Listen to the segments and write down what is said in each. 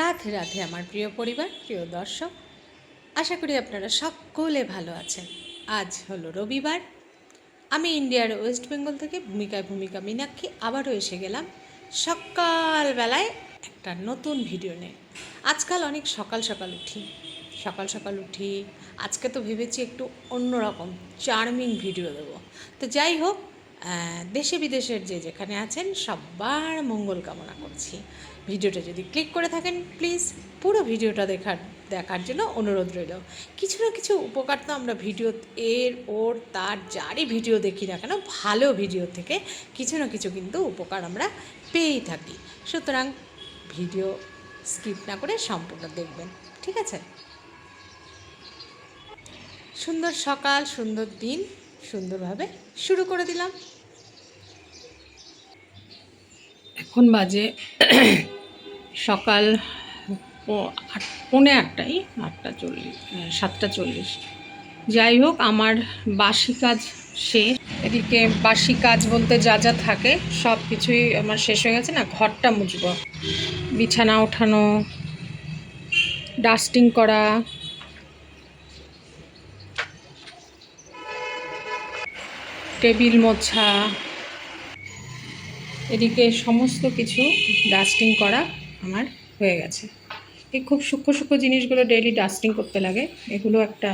রাধে রাধে আমার প্রিয় পরিবার, প্রিয় দর্শক। আশা করি আপনারা সকলে ভালো আছেন। আজ হলো রবিবার। আমি ইন্ডিয়ার ওয়েস্ট বেঙ্গল থেকে ভূমিকায় ভূমিকা মীনাক্ষী, আবারও এসে গেলাম সকালবেলায় একটা নতুন ভিডিও নিয়ে। আজকাল অনেক সকাল সকাল উঠি। সকাল সকাল উঠি, আজকে তো ভেবেছি একটু অন্যরকম চার্মিং ভিডিও দেবো। তো যাই হোক দেশে বিদেশের যে যেখানে আছেন সবার মঙ্গল কামনা করছি। ভিডিওটা যদি ক্লিক করে থাকেন, প্লিজ পুরো ভিডিওটা দেখার দেখার জন্য অনুরোধ রইল। কিছু না কিছু উপকার তো আমরা ভিডিও এর, ওর, তার, যারই ভিডিও দেখি না কেন, ভালো ভিডিও থেকে কিছু না কিছু কিন্তু উপকার আমরা পেয়েই থাকি। সুতরাং ভিডিও স্কিপ না করে সম্পূর্ণ দেখবেন, ঠিক আছে? সুন্দর সকাল, সুন্দর দিন, সুন্দরভাবে শুরু করে দিলাম। এখন বাজে সকাল আট, পৌনে আটটাই, আটটা চল্লিশ সাতটা চল্লিশ। যাই হোক, আমার বাসি কাজ শেষ। এদিকে বাসি কাজ বলতে যা যা থাকে, সব কিছুই আমার শেষ হয়ে গেছে। না, ঘরটা মুছবো। বিছানা ওঠানো, ডাস্টিং করা। টেবিল মোছা এদিকে সমস্ত কিছু ডাস্টিং করা আমার হয়ে গেছে। এই খুব সূক্ষ্ম সূক্ষ্ম জিনিসগুলো ডেইলি ডাস্টিং করতে লাগে। এগুলো একটা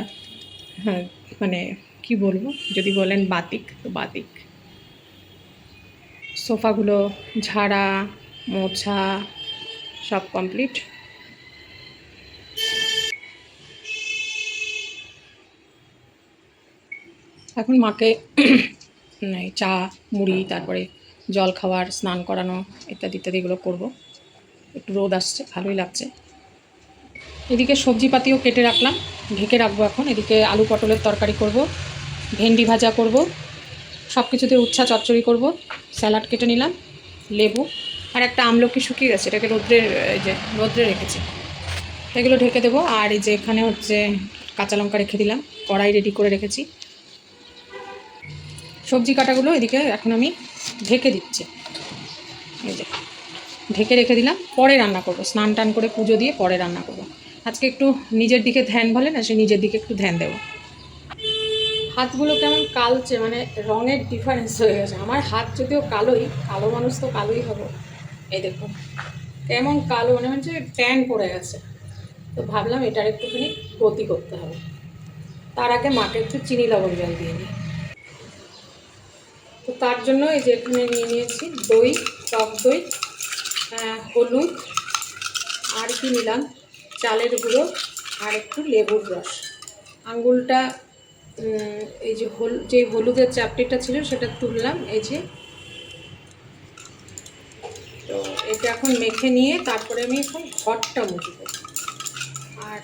হ্যাঁ মানে কি বলব? যদি বলেন বাতিক, তো বাতিক। সোফাগুলো ঝাড়া, মোছা, সব কমপ্লিট এখন মাকে চা, মুড়ি, তারপরে জল খাওয়ার, স্নান করানো ইত্যাদি ইত্যাদি এগুলো করব। একটু রোদ আসছে, ভালোই লাগছে। এদিকে সবজিপাতিও কেটে রাখলাম, ঢেকে রাখব এখন। এদিকে আলু পটলের তরকারি করব, ভেন্ডি ভাজা করব সব কিছুতে উচ্ছা চচ্চড়ি করব, স্যালাড কেটে নিলাম, লেবু আর একটা আমলকি শুকিয়ে গেছে, এটাকে রোদ্রে যে রোদ্রে রেখেছি। এগুলো ঢেকে দেবো আর এই যে এখানে হচ্ছে কাঁচা লঙ্কা রেখে দিলাম, কড়াই রেডি করে রেখেছি। সবজি কাটাগুলো এদিকে এখন আমি ঢেকে দিচ্ছে। এই যে, ঢেকে রেখে দিলাম, পরে রান্না করব। স্নান টান করে পুজো দিয়ে পরে রান্না করব। আজকে একটু নিজের দিকে ধ্যান বলে না, সে নিজের দিকে একটু ধ্যান দেবো। হাতগুলো কেমন কালচে মানে রঙের ডিফারেন্স হয়ে গেছে। আমার হাত যদিও কালোই, কালো মানুষ তো কালোই হবে। এই দেখুন কেমন কালো মানে হচ্ছে ট্যান পড়ে গেছে। তো ভাবলাম এটার একটুখানি গতি করতে হবে। তার আগে মাকে একটু চিনি লবণ জল দিয়ে নিই। তো তার জন্য এই যে এখানে নিয়ে নিয়েছি দই, টক দই হলুদ, আর কি নিলাম? চালের গুঁড়ো আর একটু লেবুর রস। আঙ্গুলটা এই যে হল, যে হলুদের চাপটিটা ছিল সেটা তুললাম, এই যে। তো এটা এখন মেখে নিয়ে তারপরে আমি এখন ঘরটা মুছবো আর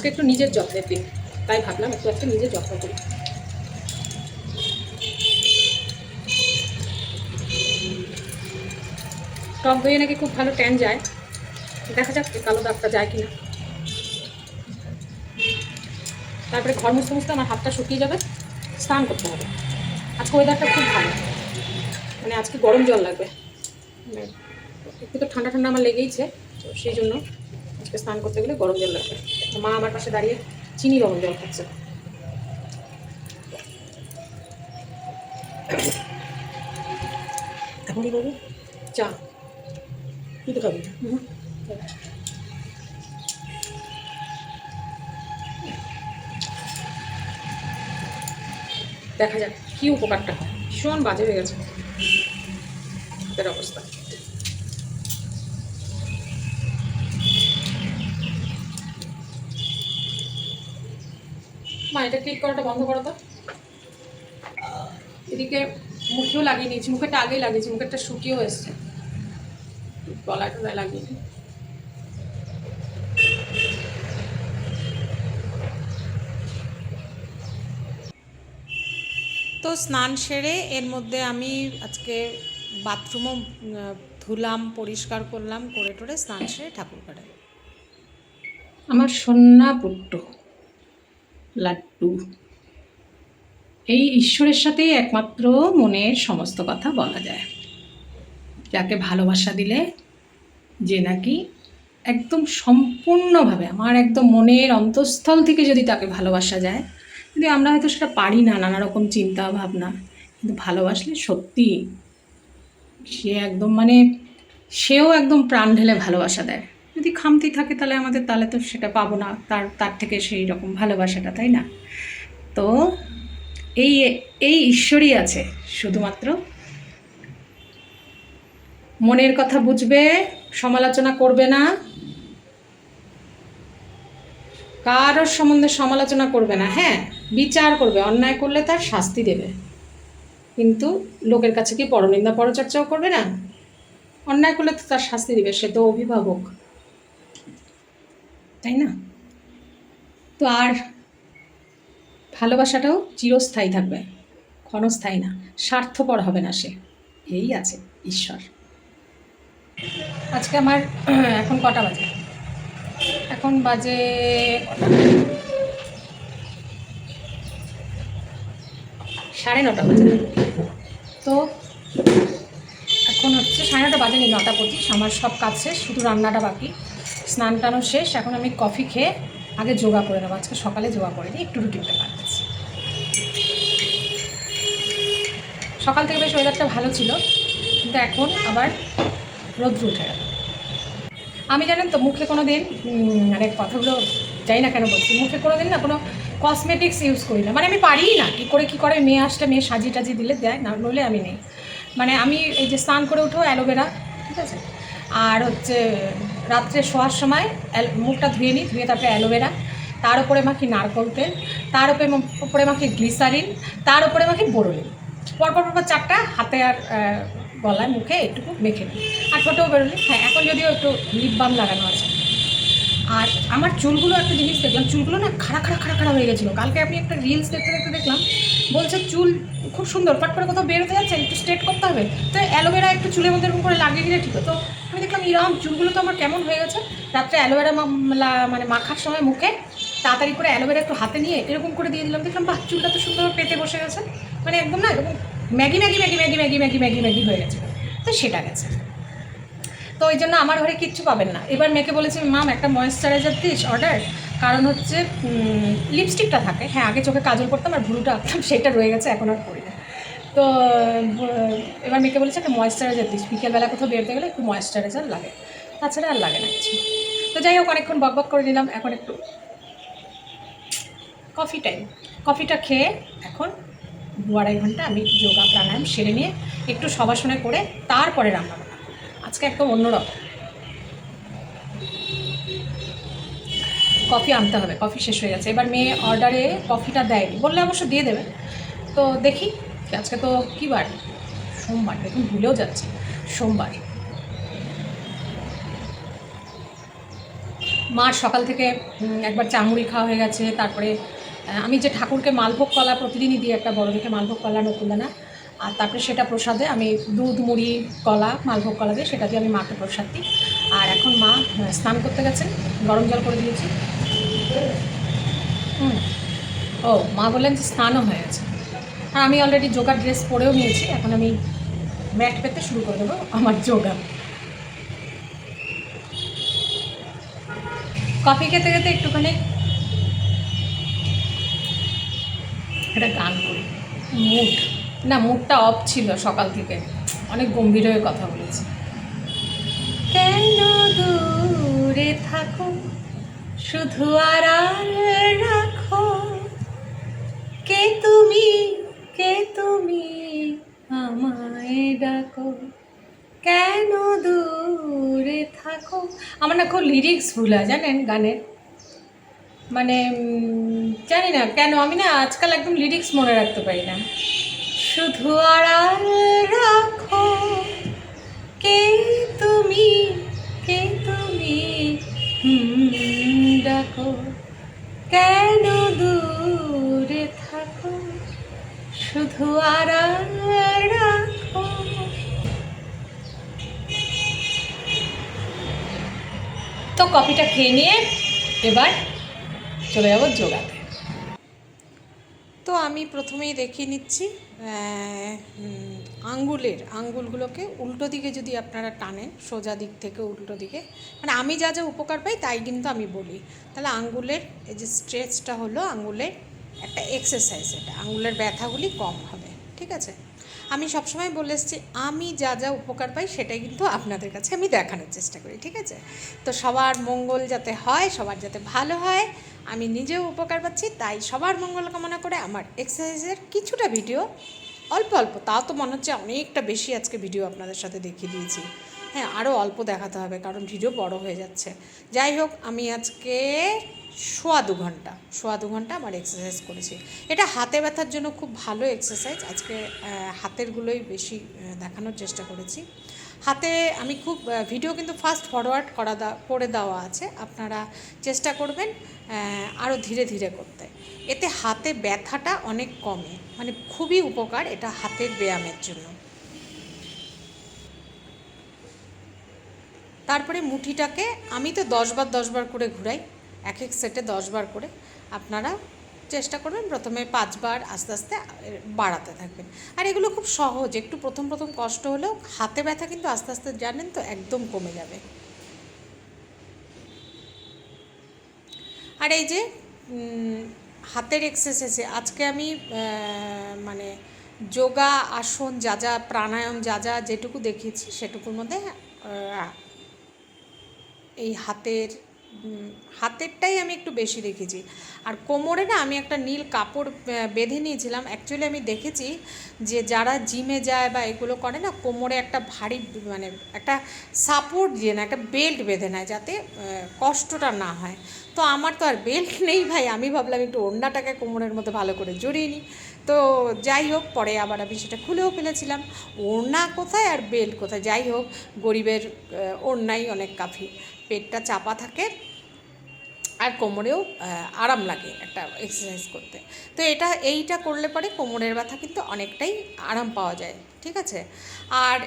আজকে একটু নিজের যত্নের দিন। তাই ভাবলাম একটু আজকে নিজের যত্ন করি। টক দইয়ে নাকি খুব ভালো ট্যান যায়। দেখা যাক কালো দাগটা যায় কিনা। তারপরে ঘর মুছতে মুছতে আমার হাতটা শুকিয়ে যাবে। স্নান করতে হবে। আজকে ওয়েদারটা খুব ভালো। মানে আজকে গরম জল লাগবে। একটু তো ঠান্ডা ঠান্ডা আমার লেগেইছে। তো সেই জন্য আজকে স্নান করতে গেলে গরম জল লাগবে। মা আমার পাশে দাঁড়িয়ে চিনি গরম জল খাচ্ছে। এখন কি করব? চা। তুই তো খাবি হুম। দেখা যাক কি উপকারটা হয়। ভীষণ বাজে হয়ে গেছে। অবস্থা। মা এটা ক্লিক করাটা বন্ধ করো তো। এদিকে মুখেও লাগিয়ে নিয়েছি মুখেরটা আগেই লাগিয়েছি মুখেরটা শুকিয়েও এসছে। গলায় টলায় লাগিয়ে। তো স্নান সেরে এর মধ্যে আমি আজকে বাথরুমও ধুলাম পরিষ্কার করলাম করে টোরে স্নান সেরে ঠাকুর ঘরে আমার সন্না পুট্টু। লাড্ডু। এই ঈশ্বরের সাথেই একমাত্র মনের সমস্ত কথা বলা যায়। যাকে ভালোবাসা দিলে যে নাকি একদম সম্পূর্ণভাবে, আমার একদম মনের অন্তঃস্থল থেকে যদি তাকে ভালোবাসা যায়, কিন্তু আমরা হয়তো সেটা পারি না নানা রকম চিন্তা ভাবনা কিন্তু ভালোবাসলে সত্যি সে একদম মানে সেও একদম প্রাণ ঢেলে ভালোবাসা দেয়। যদি খামতি থাকে তাহলে আমাদের, তাহলে তো সেটা পাবো না। তার তার থেকে সেই রকম ভালোবাসাটা, তাই না? তো এই এই ঈশ্বরই আছে, শুধুমাত্র মনের কথা বুঝবে, সমালোচনা করবে না। কারোর সম্বন্ধে সমালোচনা করবে না হ্যাঁ? বিচার করবে, অন্যায় করলে তার শাস্তি দেবে। কিন্তু লোকের কাছে কি পরনিন্দা, পরচর্চাও করবে না? অন্যায় করলে তো তার শাস্তি দিবে, সে তো অভিভাবক। তাই না? তো আর ভালোবাসাটাও চিরস্থায়ী থাকবে, ক্ষণস্থায়ী না, স্বার্থপর হবে না সে। এই আছে ঈশ্বর। আজকে আমার এখন কটা বাজে? এখন বাজে সাড়ে নটা বাজে। তো এখন হচ্ছে সাড়ে নটা বাজেনি, নটা পঁচিশ। আমার সব কাজ শেষ, শুধু রান্নাটা বাকি। স্নান টানো শেষ, এখন আমি কফি খেয়ে আগে যোগা করে নেব। আজকে সকালে যোগা করে নিই একটু রুটিনটা কাটতেছি সকাল থেকে বেশ ওয়েদারটা ভালো ছিল, কিন্তু এখন আবার রোদ্র উঠে গেল। আমি জানেন তো, মুখে কোনো দিন মানে কথাগুলো যাই না কেন বলছি, মুখে কোনো দিন না কোনো কসমেটিক্স ইউজ করি না। মানে আমি পারিই না, কী করে কী করে, মেয়ে আসলে মেয়ে সাজিয়ে টাজিয়ে দিলে দেয়, না নইলে আমি নেই। মানে আমি এই যে স্নান করে উঠো অ্যালোভেরা, ঠিক আছে? আর হচ্ছে রাত্রে শোয়ার সময় মুখটা ধুয়ে নিই, ধুয়ে তারপরে অ্যালোভেরা। তার উপরে মাখি নারকল তেল, তার উপরে উপরে মাখি গ্লিসারিন, তার উপরে মাখি বোরোলিন। পরপর পরপর চারটা হাতে আর গলায় মুখে একটুকু মেখে নিই। আর ছোটো বেরোলি হ্যাঁ এখন যদিও একটু লিপ বাম লাগানো আছে। আর আমার চুলগুলো একটা জিনিস দেখলাম, চুলগুলো না খাড়া খাড়া খাড়া খাড়া হয়ে গেছিল। কালকে আপনি একটা রিলস দেখতে দেখতে দেখলাম, বলছে চুল খুব সুন্দর, ফাট করে কোথাও বেরোতে যাচ্ছে, একটু স্ট্রেট করতে হবে। তো অ্যালোভেরা একটু চুলের মধ্যে এরকম করে লাগিয়ে দিলে ঠিক তো আমি দেখলাম, ইরম, চুলগুলো তো আমার কেমন হয়ে গেছে। রাত্রে অ্যালোভেরা মানে মাখার সময় মুখে তাড়াতাড়ি করে অ্যালোভেরা একটু হাতে নিয়ে এরকম করে দিয়ে দিলাম। দেখলাম, বাহ, চুলটা তো সুন্দর পেতে বসে গেছে। মানে একদম না, এরকম Maggi Maggi Maggi Maggi Maggi Maggi Maggi Maggi হয়ে গেছে। তো সেটা গেছে। তো ওই জন্য আমার ঘরে কিচ্ছু পাবেন না। এবার মেয়েকে বলেছি, মাম, একটা ময়েশ্চারাইজার দিস অর্ডার কারণ হচ্ছে লিপস্টিকটা থাকে। হ্যাঁ আগে চোখে কাজল করতাম আর ভুলুটা আঁকতাম, সেটা রয়ে গেছে, এখন আর করি না। তো এবার মেয়েকে বলেছে, একটা ময়েশ্চারাইজার দিস। বিকেলবেলা কোথাও বেরোতে গেলে একটু ময়েশ্চারাইজার লাগে। তাছাড়া আর লাগে না কিছু। তো যাই হোক, অনেকক্ষণ বক বক করে নিলাম। এখন একটু কফি টাইম কফিটা খেয়ে এখন দু আড়াই ঘণ্টা আমি যোগা প্রাণায়াম সেরে নিয়ে একটু সবাসনে করে তারপরে রান্না আজকে একদম অন্যরকম। কফি আনতে হবে, কফি শেষ হয়ে গেছে। এবার মেয়ে অর্ডারে কফিটা দেয়নি। বললে অবশ্য দিয়ে দেবে। তো দেখি, আজকে তো কী বার সোমবার, দেখুন ভুলেও যাচ্ছে। সোমবার। মার সকাল থেকে একবার চামুড়ি খাওয়া হয়ে গেছে। তারপরে আমি যে ঠাকুরকে মালভোগ কলা প্রতিদিনই দিই, একটা বড় দেখে মালভোগ কলা নতুন নকুলদানা আর তারপরে সেটা প্রসাদে আমি দুধ, মুড়ি, কলা, মালভোগ কলা দিয়ে সেটা দিয়ে আমি মাকে প্রসাদ দিই। আর এখন মা স্নান করতে গেছেন গরম জল করে দিয়েছি। হুম। ও, মা বললেন যে স্নানও হয়ে গেছে। আর আমি অলরেডি যোগা ড্রেস পরেও নিয়েছি, এখন আমি ম্যাট পেতে শুরু করে দেবো আমার যোগা। কফি খেতে খেতে একটুখানি একটা গান করি। মুড। না, মুডটা অফ ছিল সকাল থেকে। অনেক গম্ভীর হয়ে কথা বলেছি। কেন দূরে থাকো? শুধু আড়াল রাখো। কে তুমি? কে তুমি? আমায় ডাকো। কেন দূরে থাকো? আমার না খুব লিরিক্স ভুল হয়, জানেন গানের? মানে জানি না কেন, আমি না আজকাল একদম লিরিক্স মনে রাখতে পারি না। শুধু আড়াল রাখো। কে তুমি? কে তুমি? ডাকো। কেন দূরে থাকো? শুধু আড়াল রাখো। তো কফিটা খেয়ে নিয়ে এবার চলে যাব যোগাতে। তো আমি প্রথমেই দেখিয়ে নিচ্ছি। আঙ্গুলের, আঙ্গুলগুলোকে উল্টো দিকে যদি আপনারা টানেন, সোজা দিক থেকে উল্টো দিকে মানে আমি যা যা উপকার পাই তাই কিন্তু আমি বলি। তাহলে আঙ্গুলের, এই যে স্ট্রেচটা হলো আঙ্গুলের একটা এক্সারসাইজ এটা, আঙ্গুলের ব্যথাগুলি কম হবে, ঠিক আছে? আমি সবসময় বলে এসেছি, আমি যা যা উপকার পাই সেটাই কিন্তু আপনাদের কাছে আমি দেখানোর চেষ্টা করি, ঠিক আছে? তো সবার মঙ্গল যাতে হয়, সবার যাতে ভালো হয় আমি নিজেও উপকার পাচ্ছি, তাই সবার মঙ্গল কামনা করে আমার এক্সারসাইজের কিছুটা ভিডিও অল্প অল্প, তাও তো মনে হচ্ছে অনেকটা বেশি আজকে ভিডিও আপনাদের সাথে দেখিয়ে দিয়েছি। হ্যাঁ আরও অল্প দেখাতে হবে, কারণ ভিডিও বড় হয়ে যাচ্ছে। যাই হোক, আমি আজকে সোয়া দু ঘণ্টা, সোয়া দু ঘণ্টা আমার এক্সারসাইজ করেছি। এটা হাতে ব্যথার জন্য খুব ভালো এক্সারসাইজ আজকে হাতেরগুলোই বেশি দেখানোর চেষ্টা করেছি। হাতে আমি খুব ভিডিও কিন্তু ফাস্ট ফরওয়ার্ড করা করে দেওয়া আছে। আপনারা চেষ্টা করবেন আরও ধীরে ধীরে করতে। এতে হাতে ব্যথাটা অনেক কমে। মানে খুবই উপকার এটা হাতের ব্যায়ামের জন্য। তারপরে মুঠিটাকে আমি তো দশবার দশবার করে ঘুরাই। এক এক সেটে দশবার করে। আপনারা চেষ্টা করবেন প্রথমে পাঁচবার আস্তে আস্তে বাড়াতে থাকবেন। আর এগুলো খুব সহজ, একটু প্রথম প্রথম কষ্ট হলেও হাতে ব্যথা কিন্তু আস্তে আস্তে জানেন তো একদম কমে যাবে। আর এই যে হাতের এক্সারসাইজে আজকে আমি মানে যোগা, আসন, যা যা প্রাণায়াম, যা যা যেটুকু দেখিয়েছি সেটুকুর মধ্যে এই হাতের হাতেরটাই আমি একটু বেশি দেখেছি। আর কোমরে না আমি একটা নীল কাপড় বেঁধে নিয়েছিলাম। অ্যাকচুয়ালি আমি দেখেছি যে যারা জিমে যায় বা এগুলো করে না, কোমরে একটা ভারী মানে একটা সাপোর্ট দিয়ে না, একটা বেল্ট বেঁধে নেয় যাতে কষ্টটা না হয়। তো আমার তো আর বেল্ট নেই ভাই। আমি ভাবলাম একটু ওড়নাটাকে কোমরের মধ্যে ভালো করে জড়িয়ে নিই। তো যাই হোক, পরে আবার আমি সেটা খুলেও ফেলেছিলাম। ওড়না কোথায় আর বেল্ট কোথায়? যাই হোক, গরিবের ওড়নাই অনেক কাফি। পেটটা চাপা থাকে আর কোমরেও আরাম লাগে একটা এক্সারসাইজ করতে। তো এটা, এইটা করলে পরে কোমরের ব্যথা কিন্তু অনেকটাই আরাম পাওয়া যায়, ঠিক আছে? আর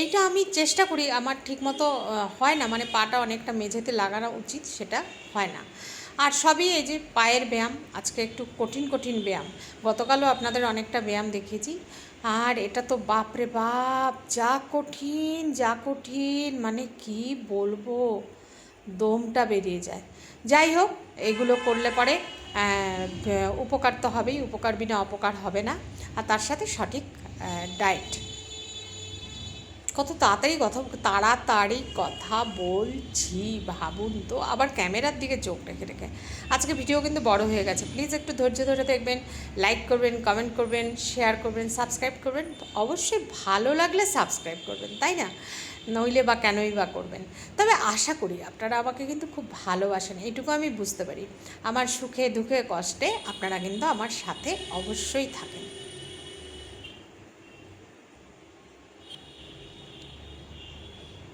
এইটা আমি চেষ্টা করি, আমার ঠিকমতো হয় না মানে পাটা অনেকটা মেঝেতে লাগানো উচিত, সেটা হয় না। আর সবই এই যে পায়ের ব্যায়াম, আজকে একটু কঠিন কঠিন ব্যায়াম। গতকালও আপনাদের অনেকটা ব্যায়াম দেখিয়েছি। আর এটা তো বাপরে বাপ, যা কঠিন যা কঠিন মানে কি বলব? দমটা বেরিয়ে যায়। যাই হোক, এগুলো করলে পরে উপকার তো হবেই, উপকার বিনা অপকার হবে না। আর তার সাথে সঠিক ডায়েট কত তাড়াতাড়ি কথা তাড়াতাড়ি কথা বলছি, ভাবুন তো। আবার ক্যামেরার দিকে চোখ রেখে রেখে। আজকে ভিডিও কিন্তু বড় হয়ে গেছে। প্লিজ একটু ধৈর্য ধরে দেখবেন লাইক করবেন কমেন্ট করবেন শেয়ার করবেন সাবস্ক্রাইব করবেন। অবশ্যই ভালো লাগলে সাবস্ক্রাইব করবেন, তাই না? নইলে বা কেনই বা করবেন। তবে আশা করি আপনারা আমাকে কিন্তু খুব ভালোবাসেন, এইটুকু আমি বুঝতে পারি। আমার সুখে, দুঃখে, কষ্টে আপনারা কিন্তু আমার সাথে অবশ্যই থাকেন।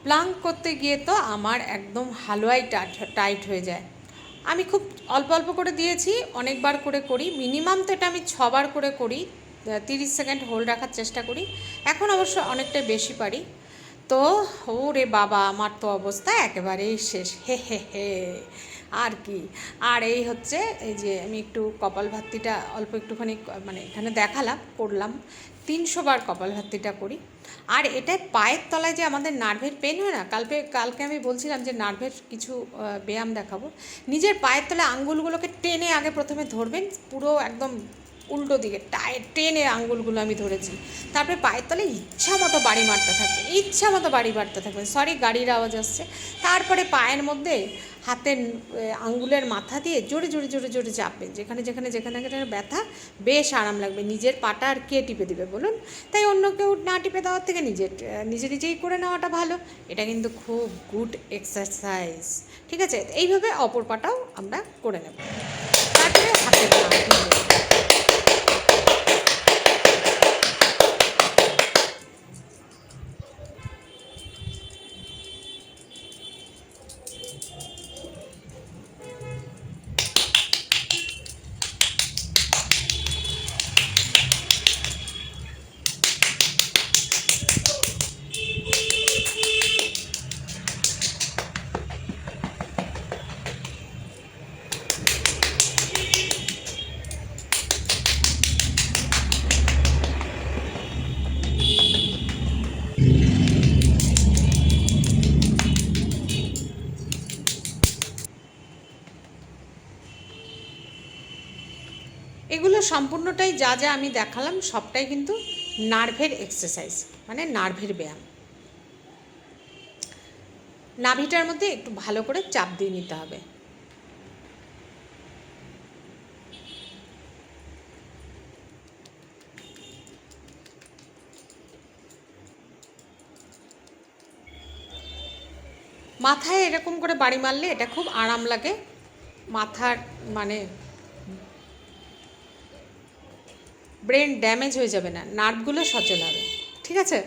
প্লাঙ্ক করতে গিয়ে তো আমার একদম হালুয়াই টাইট টাইট হয়ে যায়। আমি খুব অল্প অল্প করে দিয়েছি, অনেকবার করে করি, মিনিমাম তো এটা আমি ছবার করে করি তিরিশ সেকেন্ড হোল্ড রাখার চেষ্টা করি, এখন অবশ্য অনেকটা বেশি পারি। তো ও রে বাবা, আমার তো অবস্থা একেবারেই শেষ, হে হে হে। আর কি? আর এই হচ্ছে এই যে আমি একটু কপাল ভাত্তিটা অল্প একটুখানি মানে এখানে দেখালাম, করলাম। তিনশো বার কপাল ভাত্তিটা করি। আর এটায় পায়ের তলায় যে আমাদের নার্ভের পেন হয় না কালকে কালকে আমি বলছিলাম যে নার্ভের কিছু ব্যায়াম দেখাবো। নিজের পায়ের তলায় আঙ্গুলগুলোকে টেনে আগে প্রথমে ধরবেন, পুরো একদম উল্টো দিকে, টায় টেনে আঙ্গুলগুলো আমি ধরেছি। তারপরে পায়ের তলে ইচ্ছা মতো বাড়ি মারতে থাকবে, ইচ্ছা মতো বাড়ি মারতে থাকবেন সরি গাড়ির আওয়াজ আসছে। তারপরে পায়ের মধ্যে হাতের আঙ্গুলের মাথা দিয়ে জোরে জোরে জোরে জোরে চাপবেন যেখানে যেখানে যেখানে যেখানে ব্যথা, বেশ আরাম লাগবে। নিজের পাটা আর কে টিপে দিবে বলুন? তাই অন্য কেউ না টিপে দেওয়ার থেকে নিজের নিজে নিজেই করে নেওয়াটা ভালো। এটা কিন্তু খুব গুড এক্সারসাইজ ঠিক আছে? এইভাবে অপর পাটাও আমরা করে নেব। এগুলো সম্পূর্ণটাই যা যা আমি দেখালাম সবটাই কিন্তু নার্ভের এক্সারসাইজ মানে নার্ভের ব্যায়াম। নাভিটার মধ্যে একটু ভালো করে চাপ দিয়ে নিতে হবে। মাথায় এরকম করে বাড়ি মারলে এটা খুব আরাম লাগে। মাথার মানে ব্রেন ড্যামেজ হয়ে যাবে না, নার্ভগুলো সচল হবে, ঠিক আছে?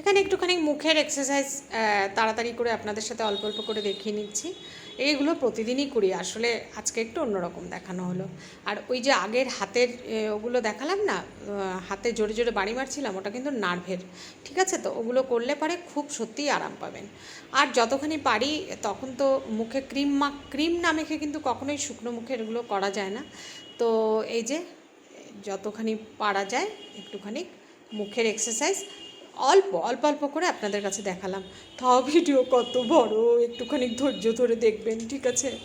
এখানে একটুখানি মুখের এক্সারসাইজ তাড়াতাড়ি করে আপনাদের সাথে অল্প অল্প করে দেখিয়ে নিচ্ছি। এইগুলো প্রতিদিনই করি। আসলে আজকে একটু অন্যরকম দেখানো হলো। আর ওই যে আগের হাতের ওগুলো দেখালাম না? হাতে জোরে জোরে বাড়ি মারছিলাম, ওটা কিন্তু নার্ভের। ঠিক আছে তো? ওগুলো করলে পরে খুব সত্যিই আরাম পাবেন। আর যতখানি পারি, তখন তো মুখে ক্রিম মা, ক্রিম না মেখে কিন্তু কখনোই শুকনো মুখে এগুলো করা যায় না। তো এই যে, যতখানি পারা যায়, একটুখানি মুখের এক্সারসাইজ অল্প অল্প অল্প করে আপনাদের কাছে দেখালাম। তাও ভিডিও কত বড়? একটুখানি ধৈর্য ধরে দেখবেন, ঠিক আছে?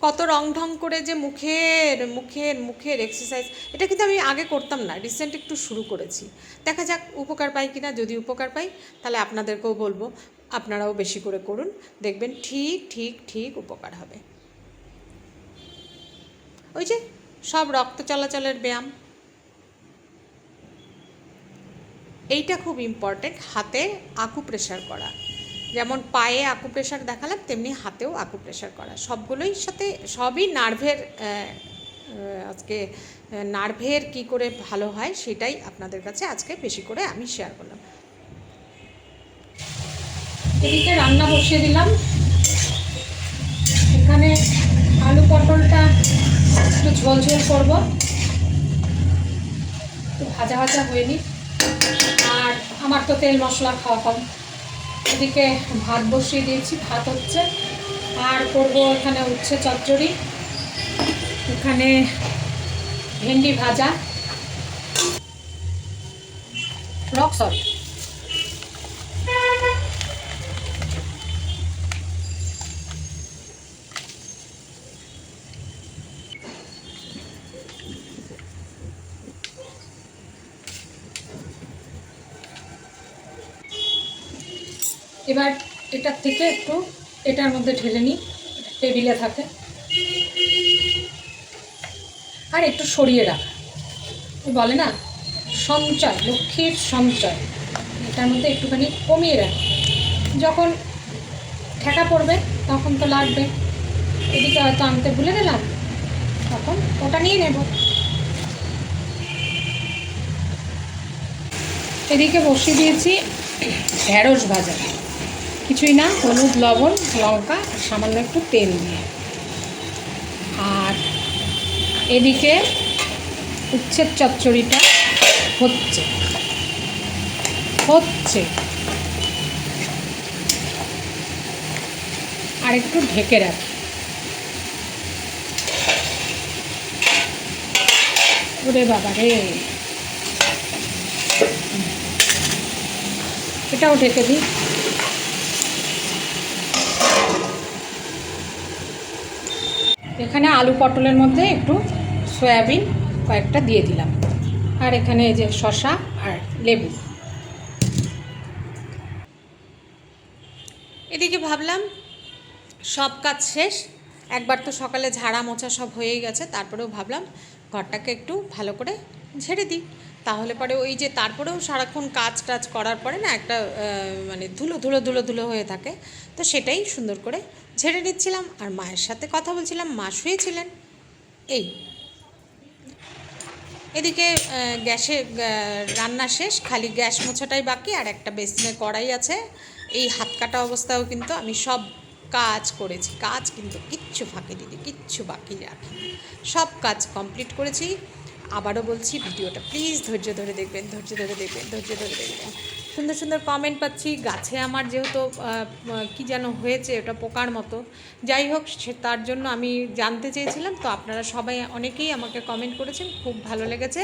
কত রং ঢং করে যে মুখের মুখের মুখের এক্সারসাইজ এটা কিন্তু আমি আগে করতাম না রিসেন্ট একটু শুরু করেছি। দেখা যাক উপকার পাই কি না যদি উপকার পাই, তাহলে আপনাদেরকেও বলব, আপনারাও বেশি করে করুন, দেখবেন ঠিক ঠিক ঠিক উপকার হবে। ওই যে, সব রক্ত চলাচলের ব্যায়াম। এইটা খুব ইম্পর্টেন্ট হাতে আকু প্রেশার করা। যেমন পায়ে আকু প্রেশার দেখালাম, তেমনি হাতেও আকু প্রেশার করা। সবগুলোই সাথে, সবই নার্ভের আজকে নার্ভের কি করে ভালো হয় সেটাই আপনাদের কাছে আজকে বেশি করে আমি শেয়ার করলাম। এদিকে রান্না বসিয়ে দিলাম। এখানে আলু পটলটা একটু ঝোল ঝোল করব। ভাজা ভাজা হয়নি। আর আমার তো তেল মশলা খাওয়া কম। এদিকে ভাত বসিয়ে দিয়েছি, ভাত হচ্ছে। আর করব এখানে উচ্ছে চচ্চড়ি। এখানে ভেন্ডি ভাজা। রক সল্ট এবার এটার থেকে একটু এটার মধ্যে ঢেলে নিই, টেবিলে থাকে। আর একটু সরিয়ে রাখা। বলে না, সঞ্চয়, লক্ষ্মীর সঞ্চয়। এটার মধ্যে একটুখানি কমিয়ে রাখ। যখন ঠেকা পড়বে, তখন তো লাগবে। এদিকে হয়তো আনতে ভুলে গেলাম, তখন ওটা নিয়ে নেব। এদিকে বসিয়ে দিয়েছি ঢেঁড়স ভাজা। কিছুই না, হলুদ, লবণ, লঙ্কা, আর সামান্য একটু তেল দিয়ে। আর এদিকে উচ্ছের চচ্চড়িটা হচ্ছে হচ্ছে। আর একটু ঢেকে রাখি। ওরে বাবা রে। এটাও ঢেকে দিই। এখানে আলু পটলের মধ্যে একটু সয়াবিন কয়েকটা দিয়ে দিলাম। আর এখানে এই যে শশা আর লেবু। এদিকে ভাবলাম সব কাজ শেষ। একবার তো সকালে ঝাড়া মোছা সব হয়েই গেছে, তারপরেও ভাবলাম ঘরটাকে একটু ভালো করে ঝেড়ে দিই। তাহলে পরে ওই যে তারপরেও সারাক্ষণ কাজ টাজ করার পরে না একটা মানে ধুলো ধুলো ধুলো ধুলো হয়ে থাকে। তো সেটাই সুন্দর করে ঝেড়ে নিচ্ছিলাম আর মায়ের সাথে কথা বলছিলাম, মা শুয়েছিলেন। এই। এদিকে গ্যাসে রান্না শেষ, খালি গ্যাস মোছাটাই বাকি আর একটা বেসিনে কড়াই আছে। এই হাত কাটা অবস্থাও কিন্তু আমি সব কাজ করেছি। কাজ কিন্তু কিচ্ছু ফাঁকি দিদি কিচ্ছু বাকি রাখি। সব কাজ কমপ্লিট করেছি। আবারও বলছি, ভিডিওটা প্লিজ ধৈর্য ধরে দেখবেন, ধৈর্য ধরে দেখবেন, ধৈর্য ধরে দেখবেন। সুন্দর সুন্দর কমেন্ট পাচ্ছি। গাছে আমার যেহেতু কি যেন হয়েছে, ওটা পোকার মতো। যাই হোক, সে তার জন্য আমি জানতে চেয়েছিলাম, তো আপনারা সবাই অনেকেই আমাকে কমেন্ট করেছেন, খুব ভালো লেগেছে।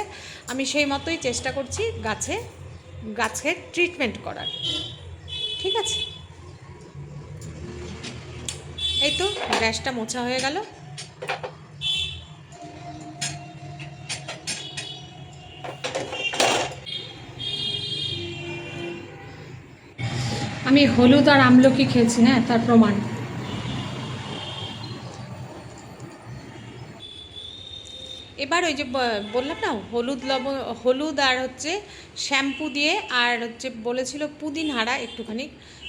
আমি সেই মতোই চেষ্টা করছি গাছে, গাছের ট্রিটমেন্ট করার। ঠিক আছে? এই তো, গ্যাসটা মোছা হয়ে গেল। আমি হলুদ আর আমলকি খেয়েছি না তার প্রমাণ। এবার ওই যে বললাম না, হলুদ লবণ হলুদ আর হচ্ছে শ্যাম্পু দিয়ে, আর হচ্ছে বলেছিল পুদিন হাড়া একটুখানি।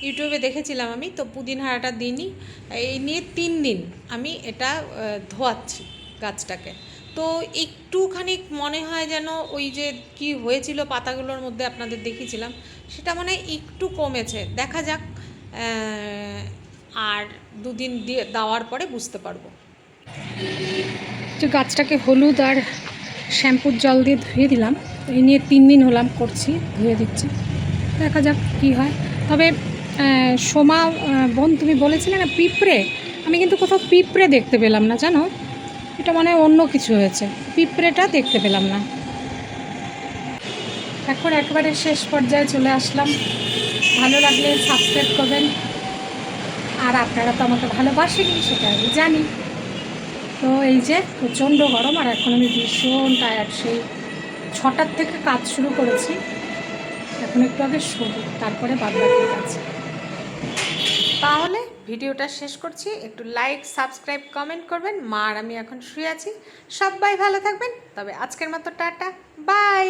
ইউটিউবে দেখেছিলাম আমি, তো পুদিন হাড়াটা দিইনি। এই নিয়ে তিন দিন আমি এটা ধোয়াচ্ছি গাছটাকে। তো একটুখানি মনে হয় যেন ওই যে কি হয়েছিল পাতাগুলোর মধ্যে আপনাদের দেখিয়েছিলাম সেটা মানে একটু কমেছে। দেখা যাক আর দুদিন দিয়ে দেওয়ার পরে বুঝতে পারব। গাছটাকে হলুদ আর শ্যাম্পুর জল দিয়ে ধুয়ে দিলাম। এই নিয়ে তিন দিন হলাম করছি, ধুয়ে দিচ্ছি। দেখা যাক কি হয়। তবে সোমা বোন তুমি বলেছিলে না পিঁপড়ে? আমি কিন্তু কোথাও পিঁপড়ে দেখতে পেলাম না, জানো? এটা মানে অন্য কিছু হয়েছে। পিঁপড়েটা দেখতে পেলাম না। এখন একবারে শেষ পর্যায়ে চলে আসলাম। ভালো লাগলে সাবস্ক্রাইব করবেন। আর আপনারা তো আমাকে ভালোবাসেনি সেটা আমি জানি। তো এই যে প্রচণ্ড গরম, আর এখন আমি ভীষণ টায়ার্ড সেই ছটার থেকে কাজ শুরু করেছি। এখন একটু আগে শোবো তারপরে বাদ বাকি কাজ তাহলে ভিডিওটা শেষ করছি। একটু লাইক সাবস্ক্রাইব কমেন্ট করবেন। মা আর আমি এখন শুয়ে আছি। সবাই ভালো থাকবেন। তবে আজকের মতো টাটা। বাই